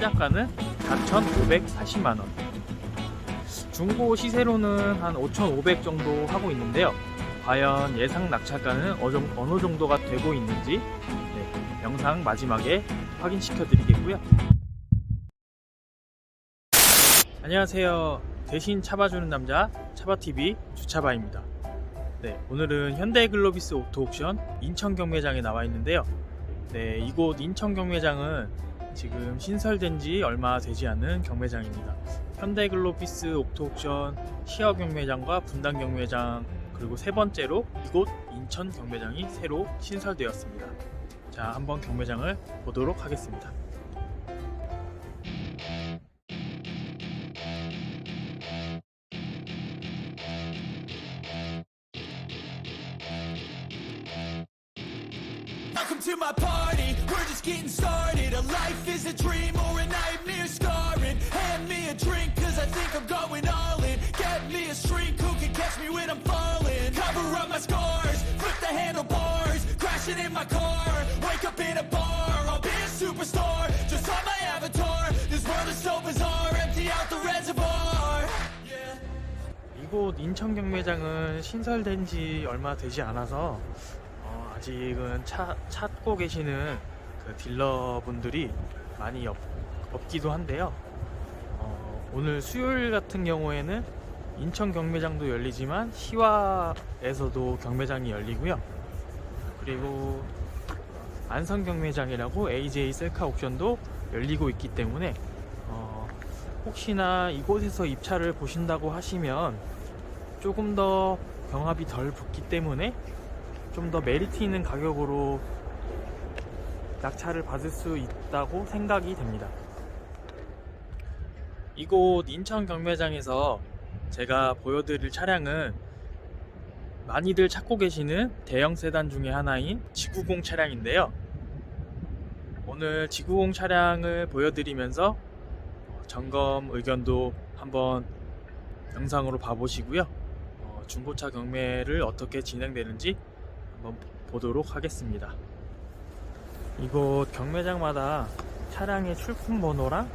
시작가는 4,580만원. 중고 시세로는 한 5,500 정도 하고 있는데요. 과연 예상 낙찰가는 어느 정도가 되고 있는지 네, 영상 마지막에 확인시켜 드리겠고요. 안녕하세요. 대신 차봐주는 남자 차바TV 주차바입니다. 네, 오늘은 현대글로비스 오토옥션 인천 경매장에 나와 있는데요. 네, 이곳 인천 경매장은 지금 신설된 지 얼마 되지 않은 경매장입니다. 현대글로비스 오토옥션 시어 경매장과 분당 경매장 그리고 세 번째로 이곳 인천 경매장이 새로 신설되었습니다. 자, 한번 경매장을 보도록 하겠습니다. Welcome to my party, we're just getting started A life is a dream or a nightmare scarring Hand me a drink cause I think I'm going all in Get me a shrink who can catch me when I'm falling Cover up my scars, flip the handlebars Crashing in my car, wake up in a bar I'll be a superstar, just on my avatar This world is so bizarre, empty out the reservoir Yeah 이곳 인천 경매장은 신설된 지 얼마 되지 않아서 어, 아직은 차, 찾고 계시는 그 딜러분들이 많이 없, 없기도 한데요. 어, 오늘 수요일 같은 경우에는 인천 경매장도 열리지만 시화에서도 경매장이 열리고요. 그리고 안성 경매장이라고 AJ 셀카 옥션도 열리고 있기 때문에 어, 혹시나 이곳에서 입차를 보신다고 하시면 조금 더 경합이 덜 붙기 때문에 좀 더 메리트 있는 가격으로 낙찰을 받을 수 있다고 생각이 됩니다. 이곳 인천 경매장에서 제가 보여드릴 차량은 많이들 찾고 계시는 대형 세단 중에 하나인 G90 차량인데요. 오늘 G90 차량을 보여드리면서 점검 의견도 한번 영상으로 봐보시고요. 어, 중고차 경매를 어떻게 진행되는지 한번 보도록 하겠습니다. 이곳 경매장마다 차량의 출품 번호랑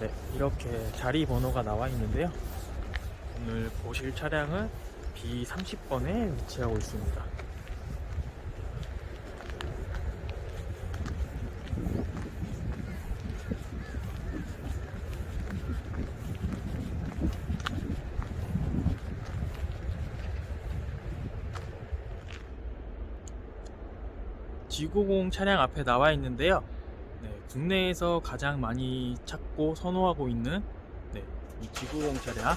네, 이렇게 자리 번호가 나와 있는데요. 오늘 보실 차량은 B30번에 위치하고 있습니다. G90 차량 앞에 나와 있는데요. 네, 국내에서 가장 많이 찾고 선호하고 있는 네, 이 G90 차량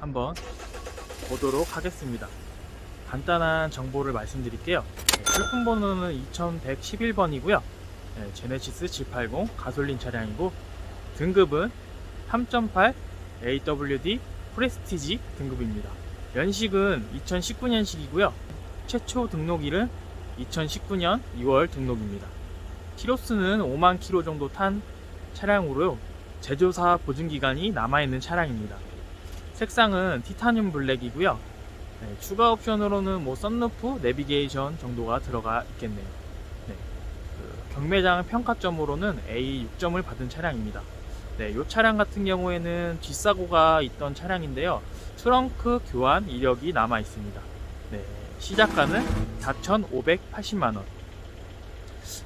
한번 보도록 하겠습니다. 간단한 정보를 말씀드릴게요. 네, 출품 번호는 2111번이고요. 네, 제네시스 G80 가솔린 차량이고 등급은 3.8 AWD 프레스티지 등급입니다. 연식은 2019년식이고요. 최초 등록일은 2019년 2월 등록입니다. 키로수는 5만 킬로 정도 탄 차량으로 제조사 보증 기간이 남아있는 차량입니다. 색상은 티타늄 블랙이고요. 네, 추가 옵션으로는 뭐 썬루프, 내비게이션 정도가 들어가 있겠네요. 네, 그 경매장 평가점으로는 A 6점을 받은 차량입니다. 네, 이 차량 같은 경우에는 뒷사고가 있던 차량인데요. 트렁크 교환 이력이 남아 있습니다. 네, 시작가는 4,580만원.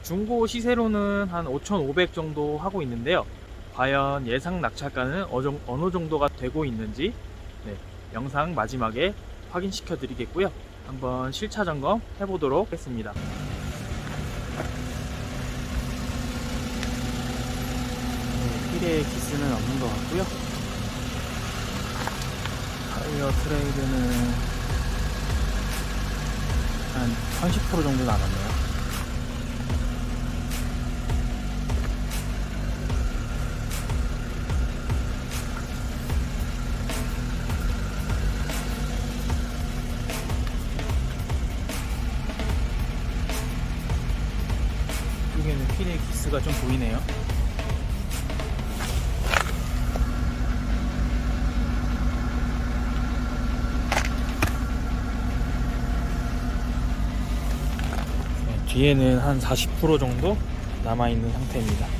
중고 시세로는 한 5,500 정도 하고 있는데요. 과연 예상 낙찰가는 어느 정도가 되고 있는지 네, 영상 마지막에 확인시켜 드리겠고요. 한번 실차 점검 해보도록 하겠습니다. 네, 휠에 기스는 없는 것 같고요. 타이어 트레이드는 한 30% 정도 남았네요. 이쪽에는 휠의 기스가 좀 보이네요. 뒤에는 한 40% 정도 남아있는 상태입니다.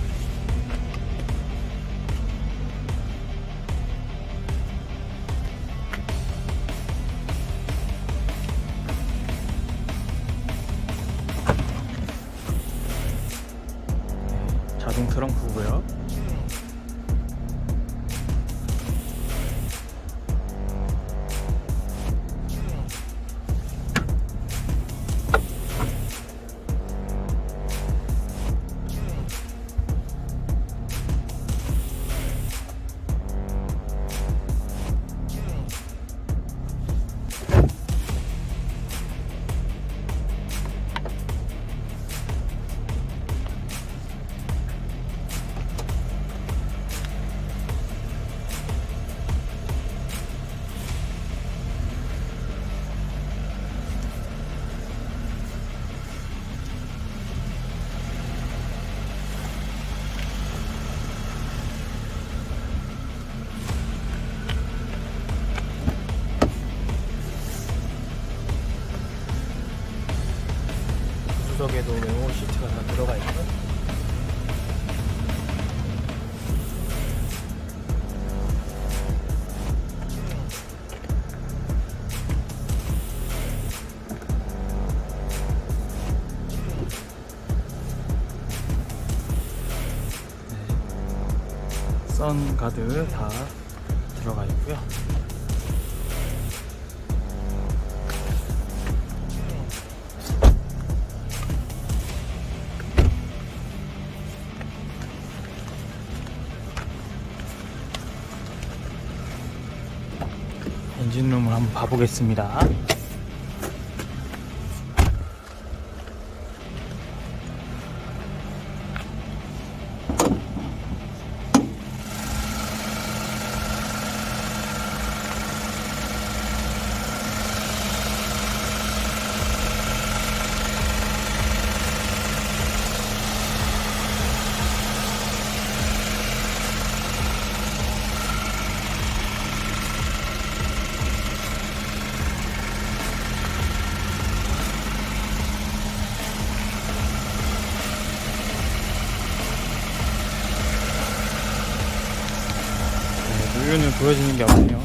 네. 선 가드 다 들어가 있고요. 엔진룸을 한번 봐보겠습니다. 네, 누유는 보여지는 게 없네요.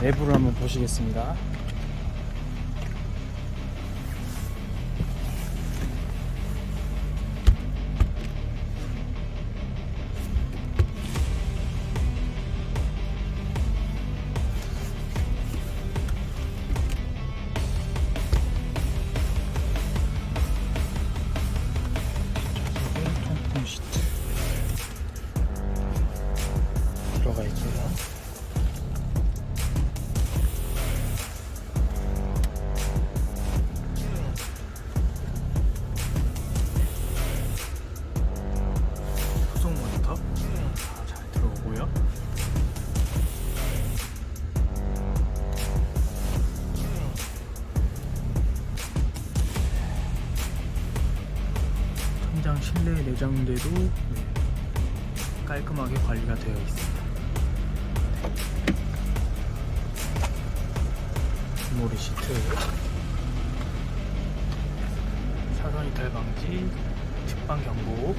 내부를 한번 보시겠습니다. 천장 실내 내장재도 네, 깔끔하게 관리가 되어 있습니다. 모리 시트, 사선 이탈 방지, 측방 경고,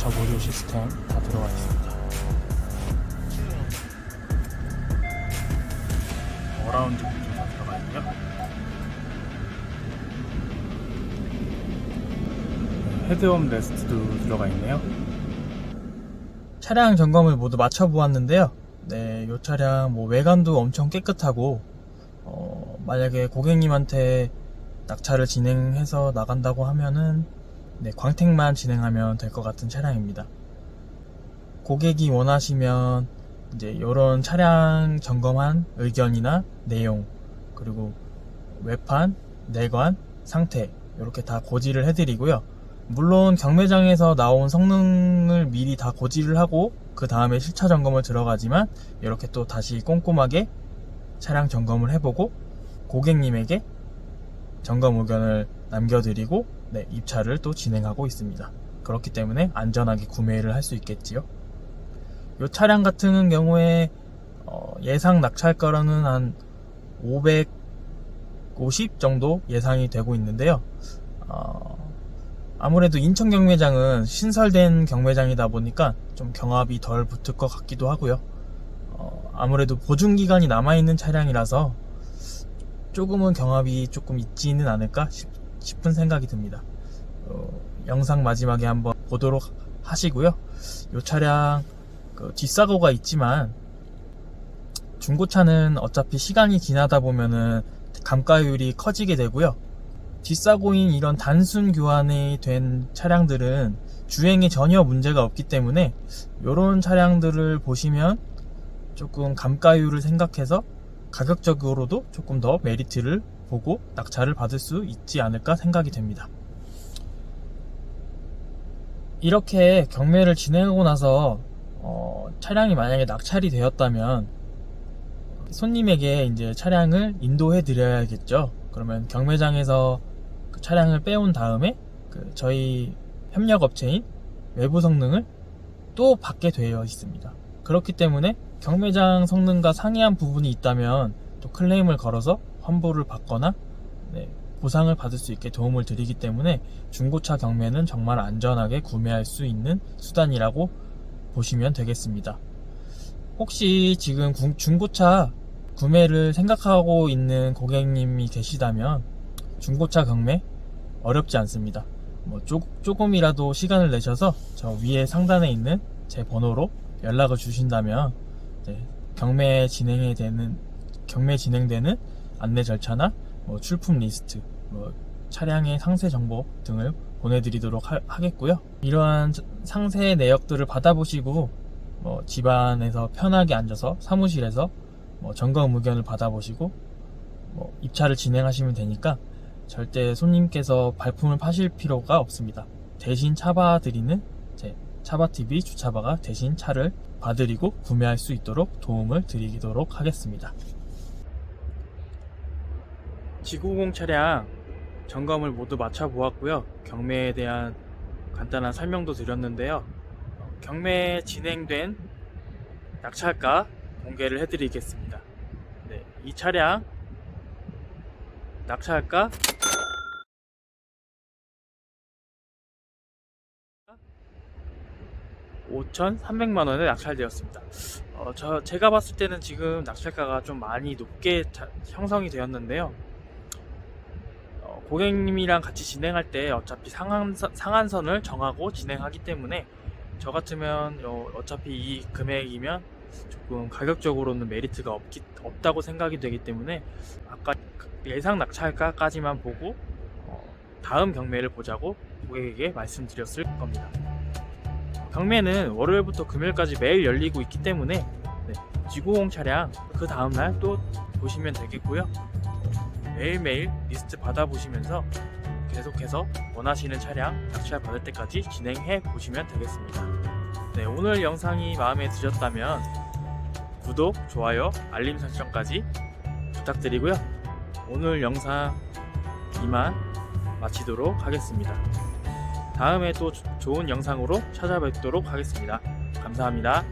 주차 보조 시스템 다 들어가 있습니다. 어라운드 모두 다 들어가 있고요. 헤드업 레스트도 들어가 있네요. 차량 점검을 모두 마쳐 보았는데요. 네, 이 차량 뭐 외관도 엄청 깨끗하고 어, 만약에 고객님한테 낙차를 진행해서 나간다고 하면은 네, 광택만 진행하면 될 것 같은 차량입니다. 고객이 원하시면 이제 이런 차량 점검한 의견이나 내용 그리고 외판, 내관, 상태 이렇게 다 고지를 해드리고요. 물론 경매장에서 나온 성능을 미리 다 고지를 하고 그 다음에 실차 점검을 들어가지만 이렇게 또 다시 꼼꼼하게 차량 점검을 해보고 고객님에게 점검 의견을 남겨드리고 네, 입찰을 또 진행하고 있습니다. 그렇기 때문에 안전하게 구매를 할 수 있겠지요. 이 차량 같은 경우에 어, 예상 낙찰가로는 한 550 정도 예상이 되고 있는데요. 어, 아무래도 인천 경매장은 신설된 경매장이다 보니까 좀 경합이 덜 붙을 것 같기도 하고요. 어, 아무래도 보증 기간이 남아 있는 차량이라서 조금은 경합이 조금 있지는 않을까 싶, 은 생각이 듭니다. 어, 영상 마지막에 한번 보도록 하시고요. 이 차량 그 뒷사고가 있지만 중고차는 어차피 시간이 지나다 보면은 감가율이 커지게 되고요. 뒷사고인 이런 단순 교환이 된 차량들은 주행에 전혀 문제가 없기 때문에 이런 차량들을 보시면 조금 감가율을 생각해서 가격적으로도 조금 더 메리트를 보고 낙찰을 받을 수 있지 않을까 생각이 됩니다. 이렇게 경매를 진행하고 나서 어, 차량이 만약에 낙찰이 되었다면 손님에게 이제 차량을 인도해 드려야겠죠. 그러면 경매장에서 그 차량을 빼온 다음에 그 저희 협력 업체인 외부 성능을 또 받게 되어 있습니다. 그렇기 때문에 경매장 성능과 상이한 부분이 있다면 또 클레임을 걸어서 환불을 받거나 네, 보상을 받을 수 있게 도움을 드리기 때문에 중고차 경매는 정말 안전하게 구매할 수 있는 수단이라고 보시면 되겠습니다. 혹시 지금 구- 중고차 구매를 생각하고 있는 고객님이 계시다면 중고차 경매 어렵지 않습니다. 뭐 조, 조금이라도 시간을 내셔서 저 위에 상단에 있는 제 번호로 연락을 주신다면 네, 경매 진행이 되는 경매 진행되는 안내 절차나 뭐 출품 리스트, 뭐 차량의 상세 정보 등을 보내드리도록 하, 하겠고요. 이러한 상세 내역들을 받아보시고 뭐 집안에서 편하게 앉아서 사무실에서 뭐 점검 의견을 받아보시고 뭐 입찰을 진행하시면 되니까 절대 손님께서 발품을 파실 필요가 없습니다. 대신 차봐드리는 제 차바TV 주차바가 대신 차를 봐드리고 구매할 수 있도록 도움을 드리도록 하겠습니다. 지구공 차량 점검을 모두 마쳐 보았고요. 경매에 대한 간단한 설명도 드렸는데요. 어, 경매 진행된 낙찰가 공개를 해드리겠습니다. 네, 이 차량 낙찰가 5,300만 원에 낙찰되었습니다. 어, 저 제가 봤을 때는 지금 낙찰가가 좀 많이 높게 자- 형성이 되었는데요. 어, 고객님이랑 같이 진행할 때 어차피 상한, 상한선을 정하고 진행하기 때문에 저 같으면 어, 어차피 이 금액이면 조금 가격적으로는 메리트가 없기, 없다고 생각이 되기 때문에 아까 그 예상 낙찰가까지만 보고 어, 다음 경매를 보자고 고객에게 말씀드렸을 겁니다. 경매는 월요일부터 금요일까지 매일 열리고 있기 때문에 네, 지구공 차량 그 다음날 또 보시면 되겠고요. 매일매일 리스트 받아보시면서 계속해서 원하시는 차량 낙찰 받을 때까지 진행해 보시면 되겠습니다. 네, 오늘 영상이 마음에 드셨다면 구독, 좋아요, 알림 설정까지 부탁드리고요. 오늘 영상 이만 마치도록 하겠습니다. 다음에 또 조- 좋은 영상으로 찾아뵙도록 하겠습니다. 감사합니다.